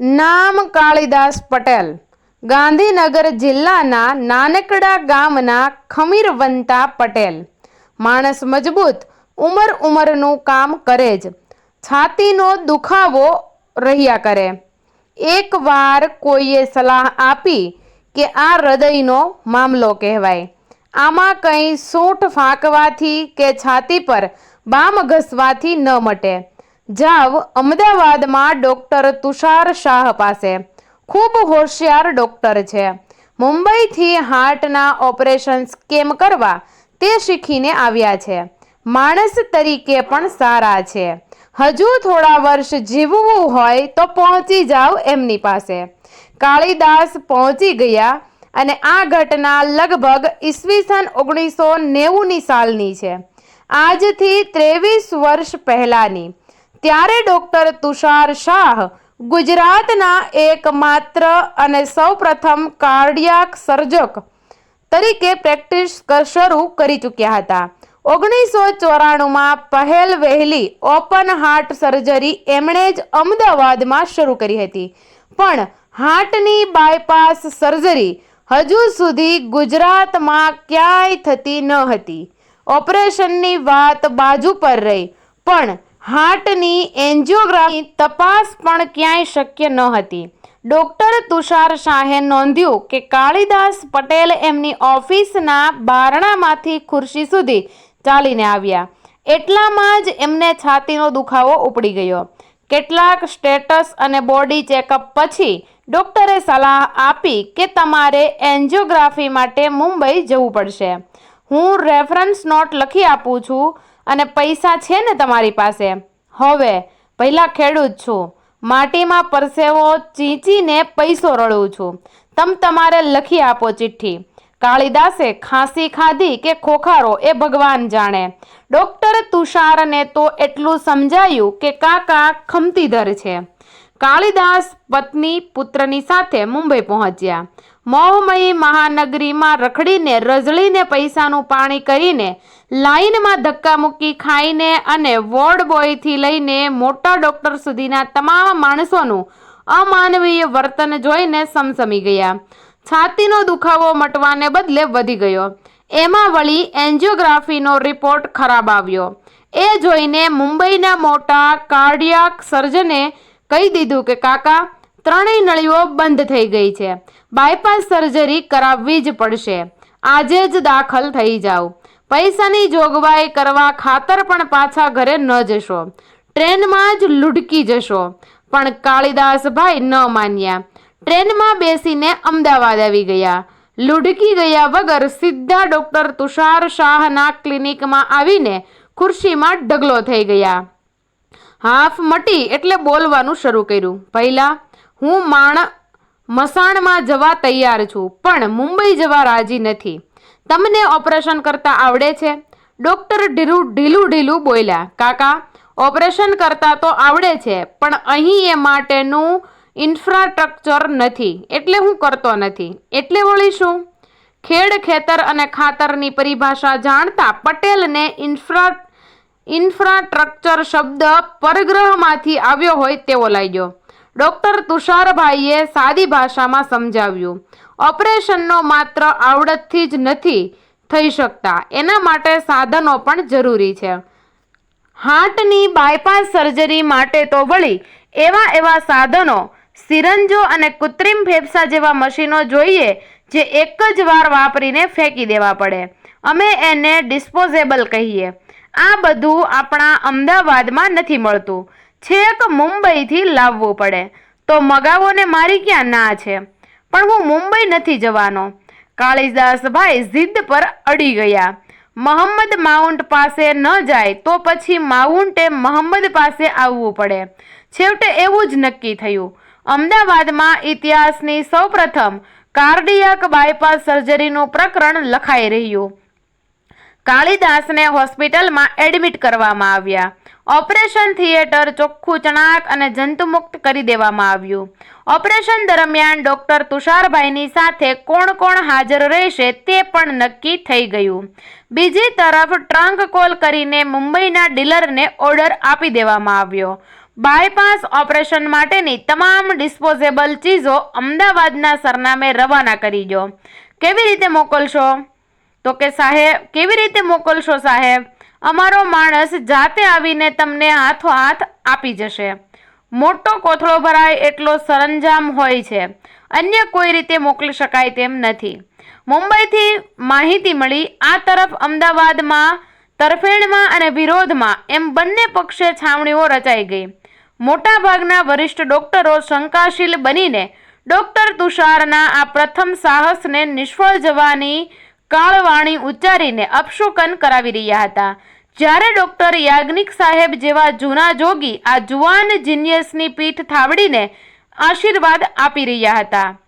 નામ કાળીદાસ પટેલ. ગાંધીનગર જિલ્લાના નાનકડા ગામના ખમીરવંતા પટેલ. માણસ મજબૂત, ઉંમર ઉંમરનું કામ કરે જ. છાતીનો દુખાવો રહ્યા કરે. એકવાર કોઈએ સલાહ આપી કે આ હૃદયનો મામલો કહેવાય. આમાં કંઈ સૂંઠ ફાંકવાથી કે છાતી પર બામ ઘસવાથી ન મટે. જાવ અમદાવાદમાં ડૉક્ટર તુષાર શાહ પાસે. ખૂબ હોશિયાર ડૉક્ટર છે. મુંબઈથી હાર્ટના ઓપરેશન્સ કેમ કરવા તે શીખીને આવ્યા છે. માણસ તરીકે પણ સારા છે. હજુ થોડા વર્ષ જીવવું હોય તો પહોંચી જાવ એમની પાસે. કાળીદાસ પહોંચી ગયા અને આ ઘટના લગભગ ઈસવીસન ઓગણીસો નેવુંની સાલની છે. આજથી ત્રેવીસ વર્ષ પહેલાંની. ત્યારે ડૉક્ટર તુષાર શાહ ગુજરાતના એકમાત્ર અને સૌપ્રથમ કાર્ડિયાક સર્જક તરીકે પ્રેક્ટિસ શરૂ કરી ચૂક્યા હતા. ઓગણીસો ચોરાણુંમાં પહેલ વહેલી ઓપન હાર્ટ સર્જરી એમણે જ અમદાવાદમાં શરૂ કરી હતી. પણ હાર્ટની બાયપાસ સર્જરી હજુ સુધી ગુજરાતમાં ક્યાંય થતી ન હતી. ઓપરેશનની વાત બાજુ પર રહી, પણ હાર્ટની એન્જિયોગ્રાફી તપાસ પણ ક્યાંય શક્ય ન હતી. ડૉક્ટર તુષાર શાહે નોંધ્યું કે કાળીદાસ પટેલ એમની ઓફિસના બારણામાંથી ખુરશી સુધી ચાલીને આવ્યા. એટલામાં જ એમને છાતીનો દુખાવો ઉપડી ગયો. કેટલાક સ્ટેટસ અને બોડી ચેકઅપ પછી ડૉક્ટરે સલાહ આપી કે તમારે એન્જિયોગ્રાફી માટે મુંબઈ જવું પડશે. હું રેફરન્સ નોટ લખી આપું છું. અને પૈસા છે ને તમારી પાસે? હવે, પહેલાં ખેડૂત છું. માટીમાં પરસેવો ચીંચીને પૈસો રળું છું. તમ તમારે લખી આપો ચિઠ્ઠી. કાળિદાસે ખાંસી ખાધી કે ખોખારો એ ભગવાન જાણે. ડૉક્ટર તુષારને તો એટલું સમજાયું કે કાકા ખમતીધર છે. કાળિદાસ પત્ની પુત્રની સાથે મુંબઈ પહોંચ્યા. મોહમયી મહાનગરીમાં રખડીને, રઝળીને પૈસાનું પાણી કરીને, લાઈનમાં મૂકી ખાઈને અને વોર્ડ બોયથી લઈને મોટા ડૉક્ટર સુધીના તમામ માણસોનું અમાનવીય વર્તન જોઈને સમસમી ગયા. છાતીનો દુખાવો મટવાને બદલે વધી ગયો. એમાં વળી એન્જિયોગ્રાફીનો રિપોર્ટ ખરાબ આવ્યો. એ જોઈને મુંબઈના મોટા કાર્ડિયાક સર્જને કહી દીધું કે, કાકા ત્રણેય નળીઓ બંધ થઈ ગઈ છે. બાયપાસ સર્જરી કરાવવી જ પડશે. આજે જ દાખલ થઈ જાઓ. પૈસાની જોગવાઈ કરવા ખાતર પણ પાછા ઘરે ન જશો. ટ્રેનમાં જ લુઢકી જશો. પણ કાળીદાસભાઈ ન માન્યા. ટ્રેનમાં બેસીને અમદાવાદ આવી ગયા. લુઢકી ગયા વગર સીધા ડૉક્ટર તુષાર શાહના ક્લિનિકમાં આવીને ખુરશીમાં ઢગલો થઈ ગયા. હાફ મટી એટલે બોલવાનું શરૂ કર્યું. પહેલા હું માણ મસાણમાં જવા તૈયાર છું, પણ મુંબઈ જવા રાજી નથી. તમને ઓપરેશન કરતા આવડે છે? ડૉક્ટર ઢીલું ઢીલું ઢીલું બોલ્યા, કાકા, ઓપરેશન કરતા તો આવડે છે, પણ અહીં એ માટેનું ઇન્ફ્રાસ્ટ્રક્ચર નથી, એટલે હું કરતો નથી. એટલે વળી શું? ખેડ, ખેતર અને ખાતરની પરિભાષા જાણતા પટેલને ઇન્ફ્રા ઇન્ફ્રાસ્ટ્રક્ચર શબ્દ પરગ્રહમાંથી આવ્યો હોય તેવો લાગ્યો. ડૉક્ટર તુષારભાઈએ સાદી ભાષામાં સમજાવ્યું. ઓપરેશનનો માત્ર આવડતથી જ નથી થઈ શકતા. એના માટે સાધનો પણ જરૂરી છે. હાર્ટની બાયપાસ સર્જરી માટે તો વળી એવા એવા સાધનો, સિરંજો અને કૃત્રિમ ફેફસા જેવા મશીનો જોઈએ જે એક જ વાર વાપરીને ફેંકી દેવા પડે. અમે એને ડિસ્પોઝેબલ કહીએ. આ બધું આપણા અમદાવાદમાં નથી મળતું. છેક મુંબઈથી લાવવું પડે. તો મગાવોને મારી ક્યાં ના છે? પણ હું મુંબઈ નથી જવાનો. કાળીદાસભાઈ જિદ્દ પર અડી ગયા. મોહમ્મદ માઉન્ટ પાસે ન જાય તો પછી માઉન્ટે મોહમ્મદ પાસે આવવું પડે. છેવટે એવું જ નક્કી થયું. અમદાવાદમાં ઇતિહાસની સૌપ્રથમ કાર્ડિયાક બાયપાસ સર્જરીનું પ્રકરણ લખાઈ રહ્યું. કાળીદાસને હોસ્પિટલમાં એડમિટ કરવામાં આવ્યા. ઓપરેશન થિયેટર ચોખ્ખું ચણાક અને જંતુમુક્ત કરી દેવામાં આવ્યું. ઓપરેશન દરમિયાન ડૉક્ટર તુષારભાઈની સાથે કોણ કોણ હાજર રહેશે તે પણ નક્કી થઈ ગયું. બીજી તરફ ટ્રંક કોલ કરીને મુંબઈના ડીલરને ઓર્ડર આપી દેવામાં આવ્યો. બાયપાસ ઓપરેશન માટેની તમામ ડિસ્પોઝેબલ ચીજો અમદાવાદના સરનામે રવાના કરી દો. કેવી રીતે મોકલશો? તો કે સાહેબ, કેવી રીતે મોકલશો સાહેબ? અમારો માણસ જાતે આવીને તમને હાથો હાથ આપી જશે. મોટો કોથળો ભરાય એટલો સરંજામ હોય છે. અન્ય કોઈ રીતે મોકલી શકાય તેમ નથી. મુંબઈથી માહિતી મળી, આ તરફ અમદાવાદમાં તરફેણમાં અને વિરોધમાં એમ બંને પક્ષે છાવણીઓ રચાઈ ગઈ. મોટાભાગના વરિષ્ઠ ડોક્ટરો શંકાશીલ બનીને ડોક્ટર તુષારના આ પ્રથમ સાહસને નિષ્ફળ જવાની કાળવાણી ઉચ્ચારીને અપશુકન કરાવી રહ્યા હતા. જ્યારે ડોક્ટર યાજ્ઞિક સાહેબ જેવા જૂના જોગી આ જુવાન જીનિયસની પીઠ થાવડીને આશીર્વાદ આપી રહ્યા હતા.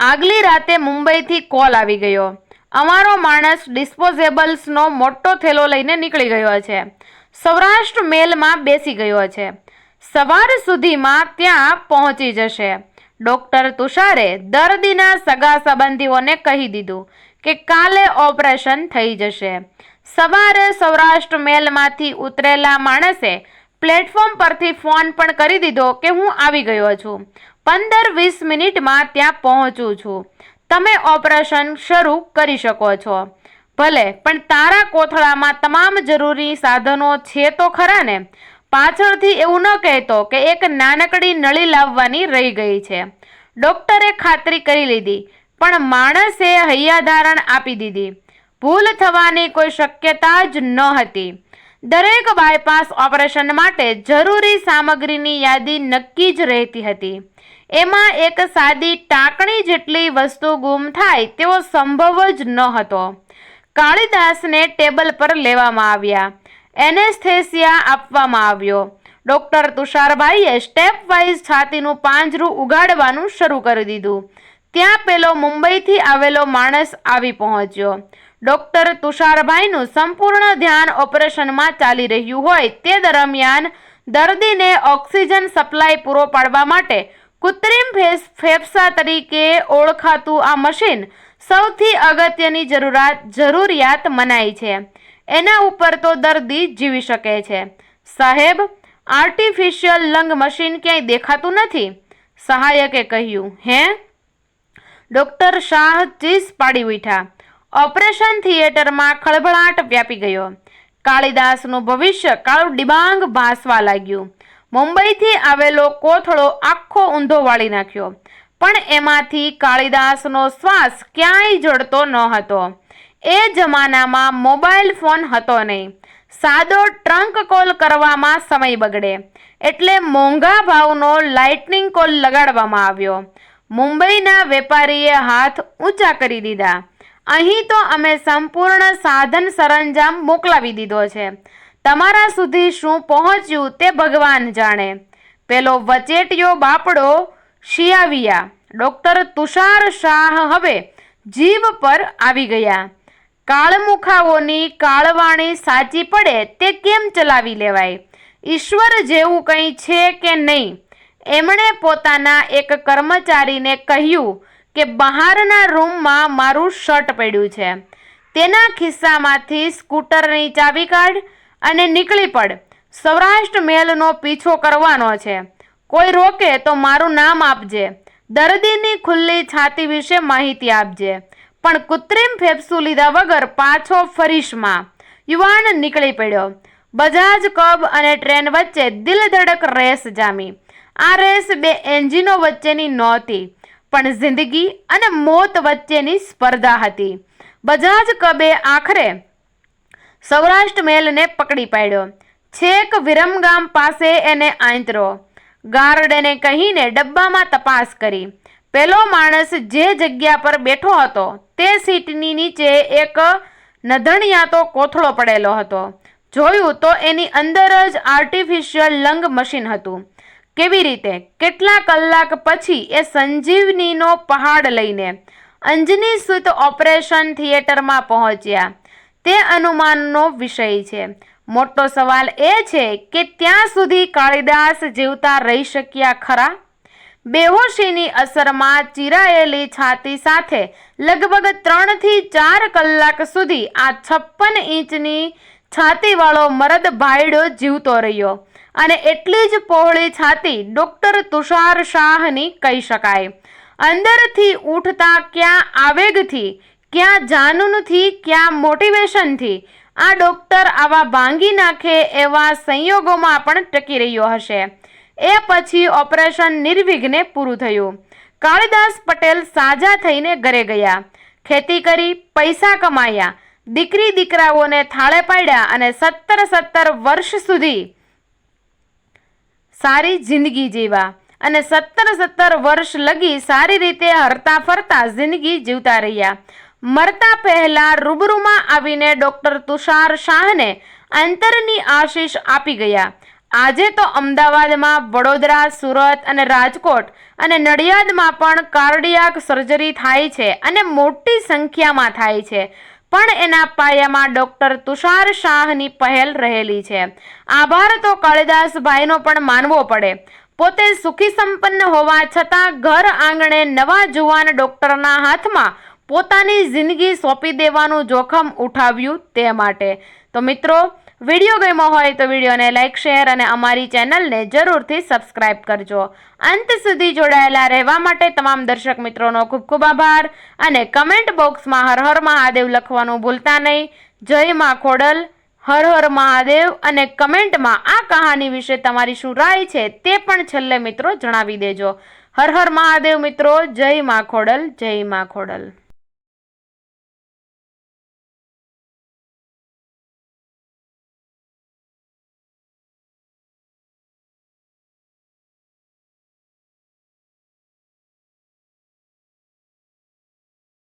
આગલી રાતે મુંબઈથી કોલ આવી ગયો. અમારો માણસ ડિસ્પોઝેબલ્સનો મોટો થેલો લઈને નીકળી ગયો છે. સૌરાષ્ટ્ર મેલમાં બેસી ગયો છે. સવાર સુધીમાં ત્યાં પહોંચી જશે. ડોક્ટર તુષારે દર્દીના સગા સંબંધીઓને કહી દીધું. કે કાલે ઓપરેશન થઈ જશે. સવારે સૌરાષ્ટ્ર મેલમાંથી ઉતરેલા માણસે પ્લેટફોર્મ પરથી ફોન પણ કરી દીધો કે હું આવી ગયો છું. પંદર વીસ મિનિટમાં ત્યાં પહોંચું છું. તમે ઓપરેશન શરૂ કરી શકો છો. ભલે, પણ તારા કોથળામાં તમામ જરૂરી સાધનો છે તો ખરા ને? પાછળથી એવું ન કહેતો કે એક નાનકડી નળી લાવવાની રહી ગઈ છે. ડોક્ટરે ખાતરી કરી લીધી. પણ માણસે હૈયાધારણ આપી દીધી. ભૂલ થવાની કોઈ શક્યતા જ ન હતી. દરેક બાયપાસ ઓપરેશન માટે જરૂરી સામગ્રીની યાદી નક્કી જ રહેતી હતી. એમાં એક સાદી ટાંકણી જેટલી વસ્તુ ગુમ થાય તેવો સંભવ જ ન હતો. કાળિદાસને ટેબલ પર લેવામાં આવ્યા. એનેસ્થેસિયા આપવામાં આવ્યો. ડૉક્ટર તુષારભાઈએ સ્ટેપ વાઇઝ છાતીનું પાંજરું ઉગાડવાનું શરૂ કરી દીધું. ત્યાં પેલો મુંબઈથી આવેલો માણસ આવી પહોંચ્યો. ડૉક્ટર તુષારભાઈનું સંપૂર્ણ ધ્યાન ઓપરેશનમાં ચાલી રહ્યું હોય તે દરમિયાન દર્દીને ઓક્સિજન સપ્લાય પૂરો પાડવા માટે કૃત્રિમ ફેસ ફેફસા તરીકે ઓળખાતું આ મશીન સૌથી અગત્યની જરૂરિયાત જરૂરિયાત મનાય છે. એના ઉપર તો દર્દી જીવી શકે છે. સાહેબ, આર્ટિફિશિયલ લંગ મશીન ક્યાંય દેખાતું નથી? સહાયકે કહ્યું, હે? ડોક્ટર શાહ ચીસ પાડી ઉઠ્યા. ઓપરેશન થિયેટરમાં ખળભળાટ વ્યાપી ગયો. કાળિદાસનું ભવિષ્ય કાળું ડિબાંગ ભાસવા લાગ્યું. મુંબઈથી આવેલો કોથળો આખો ઊંધો વાળી નાખ્યો. પણ એમાંથી કાળિદાસનો શ્વાસ ક્યાંય જડતો ન હતો. એ જમાનામાં મોબાઈલ ફોન હતો નહીં. સાદો ટ્રંક કોલ કરવામાં સમય બગડે. એટલે મોંઘા ભાવનો લાઇટનિંગ કોલ લગાડવામાં આવ્યો. મુંબઈના વેપારીએ હાથ ઊંચા કરી દીધા. અહીં તો અમે સંપૂર્ણ સાધન સરંજામ મોકલાવી દીધો છે. તમારા સુધી શું પહોંચ્યું તે ભગવાન જાણે. પેલો વચેટિયો બાપડો શિયાવિયા, ડૉક્ટર તુષાર શાહ હવે જીવ પર આવી ગયા. કાળમુખાઓની કાળવાણી સાચી પડે તે કેમ ચલાવી લેવાય? ઈશ્વર જેવું કંઈ છે કે નહીં? એમણે પોતાના એક કર્મચારીને કહ્યું કે બહારના રૂમમાં મારું શર્ટ પડ્યું છે. તેના ખિસ્સામાંથી સ્કૂટરની ચાવી કાઢ અને નીકળી પડ. સૌરાષ્ટ્ર મેલનો પીછો કરવાનો છે. કોઈ રોકે તો મારું નામ આપજે. દર્દીની ખુલ્લી છાતી વિશે માહિતી આપજે. પણ કૃત્રિમ ફેફસું લીધા વગર પાછો ફરીશમાં. યુવાન નીકળી પડ્યો. બજાજ, કબ અને ટ્રેન વચ્ચે દિલધડક રેસ જામી. આ રેસ બે એન્જિનો વચ્ચેની નહોતી, પણ જિંદગી અને મોત વચ્ચેની સ્પર્ધા હતી. બજાજ કબે આખરે સૌરાષ્ટ્ર મેલને પકડી પાડ્યો. છેક વિરમગામ પાસે એને આંતરો. ગાર્ડને કહીને ડબ્બામાં તપાસ કરી. પેલો માણસ જે જગ્યા પર બેઠો હતો, તે સીટની નીચે એક નધણિયાતો કોથળો પડેલો હતો. જોયું તો એની અંદર જ આર્ટિફિશિયલ લંગ મશીન હતું. કેવી રીતે? કેટલા કલાક પછી એ સંજીવનીનો પહાડ લઈને અંજની સ્થિત ઓપરેશન થિયેટરમાં પહોંચ્યા. તે અનુમાનનો વિષય છે. મોટો સવાલ એ છે કે ત્યાં સુધી કાળિદાસ જીવતા રહી શક્યા ખરા? બેહોશીની અસરમાં ચીરાયેલી છાતી સાથે લગભગ ત્રણથી ચાર કલાક સુધી આ છપ્પન ઇંચની છાતીવાળો મરદ ભાયડો જીવતો રહ્યો. અને એટલી જ પહોળી છાતી ડોક્ટર તુષાર શાહની કહી શકાય. અંદરથી ઉઠતા ક્યાં આવેગથી, ક્યાં જાનૂનથી, ક્યાં મોટિવેશનથી, આ ડોક્ટર આવા ભાંગી નાખે એવા સંયોગોમાં પણ ટકી રહ્યો હશે. એ પછી ઓપરેશન નિર્વિઘ્ને પૂરું થયું. કાળીદાસ પટેલ સાજા થઈને ઘરે ગયા. ખેતી કરી, પૈસા કમાયા. દીકરી દીકરાઓને થાળે પાડ્યા અને સત્તર સત્તર વર્ષ સુધી સારી જિંદગી જીવા. અને સત્તર સત્તર વર્ષ લગી સારી રીતે હરતા ફરતા જિંદગી જીવતા રહ્યા. મરતા પહેલા રૂબરૂમાં આવીને ડૉક્ટર તુષાર શાહને અંતરની આશીષ આપી ગયા. આજે તો અમદાવાદમાં વડોદરા, સુરત અને રાજકોટ અને નડિયાદમાં પણ કાર્ડિયાક સર્જરી થાય છે અને મોટી સંખ્યામાં થાય છે. પણ એના પાયામાં ડોક્ટર તુષાર શાહની પહેલ રહેલી છે. આભાર તો કાળિદાસભાઈનો પણ માનવો પડે. પોતે સુખી સંપન્ન હોવા છતાં ઘર આંગણે નવા જુવાન ડોક્ટરના હાથમાં પોતાની જિંદગી સોંપી દેવાનું જોખમ ઉઠાવ્યું તે માટે. તો મિત્રો વીડિયો ગમ્યો હોય તો વિડીયોને લાઇક શેર અને અમારી ચેનલને જરૂરથી સબસ્ક્રાઇબ કરજો. અંત સુધી જોડાયેલા રહેવા માટે તમામ દર્શક મિત્રોનો ખૂબ ખૂબ આભાર અને કમેન્ટ બોક્સમાં હર હર મહાદેવ લખવાનું ભૂલતા નહીં. જય મા ખોડલ, હર હર મહાદેવ અને કમેન્ટમાં આ કહાની વિશે તમારી શું રાય છે તે પણ છેલ્લે મિત્રો જણાવી દેજો. હર હર મહાદેવ મિત્રો, જય મા ખોડલ, જય મા ખોડલ.